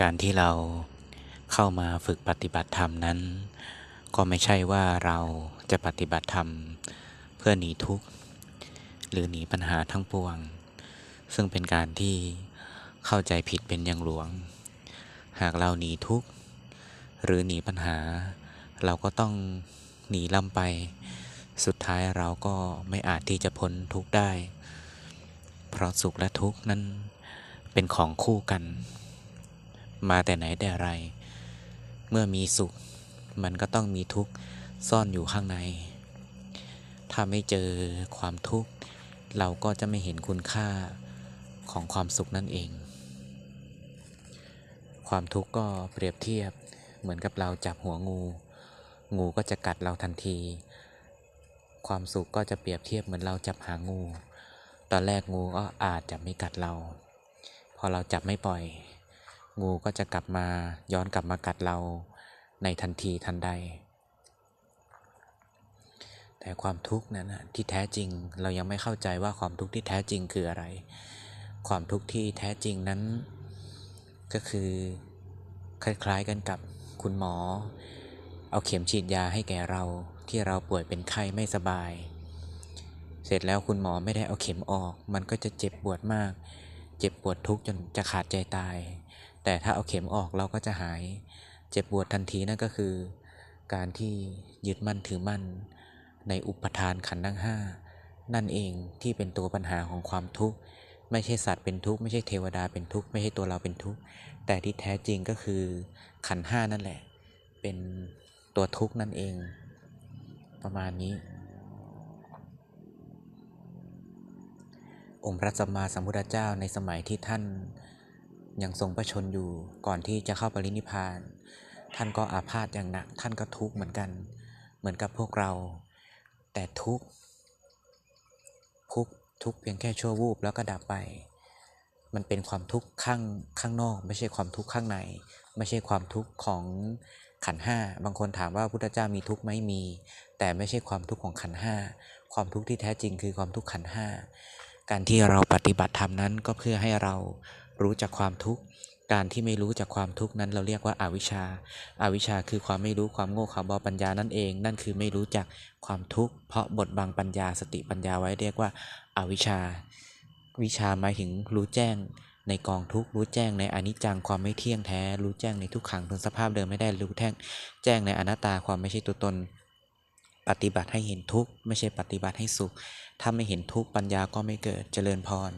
การที่เราเข้ามาฝึกปฏิบัติธรรมนั้น ก็ไม่ใช่ว่าเราจะปฏิบัติธรรมเพื่อหนีทุกข์ หรือหนีปัญหาทั้งปวง ซึ่งเป็นการที่เข้าใจผิดเป็นอย่างหลวง หากเราหนีทุกข์ หรือหนีปัญหา เราก็ต้องหนีล่ำไป สุดท้ายเราก็ไม่อาจที่จะพ้นทุกข์ได้ เพราะสุขและทุกข์นั้นเป็นของคู่กัน มาแต่ไหนแต่ไร เมื่อมีสุข มันก็ต้องมีทุกข์ซ่อนอยู่ข้างใน ถ้าไม่เจอความทุกข์ เราก็จะไม่เห็นคุณค่าของความสุขนั่นเอง ความทุกข์ก็เปรียบเทียบเหมือนกับเราจับหัวงู งูก็จะกัดเราทันที ความสุขก็จะเปรียบเทียบเหมือนเราจับหางู ตอนแรกงูก็อาจจะไม่กัดเรา พอเราจับไม่ปล่อย งูก็จะกลับมาย้อนกลับมากัดเราในทันทีทันใด แต่ความทุกข์นั้นที่แท้จริงเรายังไม่เข้าใจว่าความทุกข์ที่แท้จริงคืออะไร ความทุกข์ที่แท้จริงนั้น ก็คือคล้ายๆกันกับคุณหมอ เอาเข็มฉีดยาให้แก่เราที่เราป่วยเป็นไข้ไม่สบาย เสร็จแล้วคุณหมอไม่ได้เอาเข็มออก มันก็จะเจ็บปวดมาก เจ็บปวดทุกข์จนจะขาดใจตาย แต่ถ้าเอาเข็มออกเราก็จะหายเจ็บปวดทันทีนั่นก็คือ การที่ยึดมั่นถือมั่น ในอุปทานขันธ์ทั้งห้านั่นเองที่เป็นตัวปัญหาของความทุกข์ ไม่ใช่สัตว์เป็นทุกข์ไม่ใช่เทวดาเป็นทุกข์ไม่ใช่ตัวเราเป็นทุกข์แต่ที่แท้จริงก็คือขันธ์ห้านั่นแหละ เป็นตัวทุกข์นั่นเอง ประมาณนี้ องค์พระสัมมาสัมพุทธเจ้าในสมัยที่ท่าน ยังทรงประชนอยู่ก่อนที่จะเข้าปรินิพาน ท่านก็อาพาธอย่างหนัก ท่านก็ทุกข์เหมือนกัน เหมือนกับพวกเรา แต่ทุกข์ทุกข์ทุกข์เพียงแค่ชั่ววูบแล้วก็ดับไป มันเป็นความทุกข์ข้างข้างนอก ไม่ใช่ความทุกข์ข้างใน ไม่ใช่ความทุกข์ของขันห้าบางคนถามว่าพุทธเจ้ามีทุกข์ไหมมี แต่ไม่ใช่ความทุกข์ของขันห้าความทุกข์ที่แท้จริงคือความทุกข์ขันห้าการที่เราปฏิบัติธรรมนั้นก็เพื่อให้เรา รู้จักความทุกข์การที่ไม่รู้จักความทุกข์นั้นเราเรียกว่าอาวิชชาอาวิชชาคือความไม่รู้ความโง่ความบอปัญญานั่นเอง นั่นคือไม่รู้จักความทุกข์เพราะบทบังปัญญาสติปัญญาไว้เรียกว่าอาวิชชา วิชาหมายถึงรู้แจ้งในกองทุกรู้แจ้งในอนิจจังความไม่เที่ยงแท้ รู้แจ้งในทุกขังถึงสภาพเดิมไม่ได้รู้แท่งแจ้งในอนัตตาความไม่ใช่ตัวตน ปฏิบัติให้เห็นทุกข์ไม่ใช่ปฏิบัติให้สุข ถ้าไม่เห็นทุกข์ปัญญาก็ไม่เกิดเจริญพร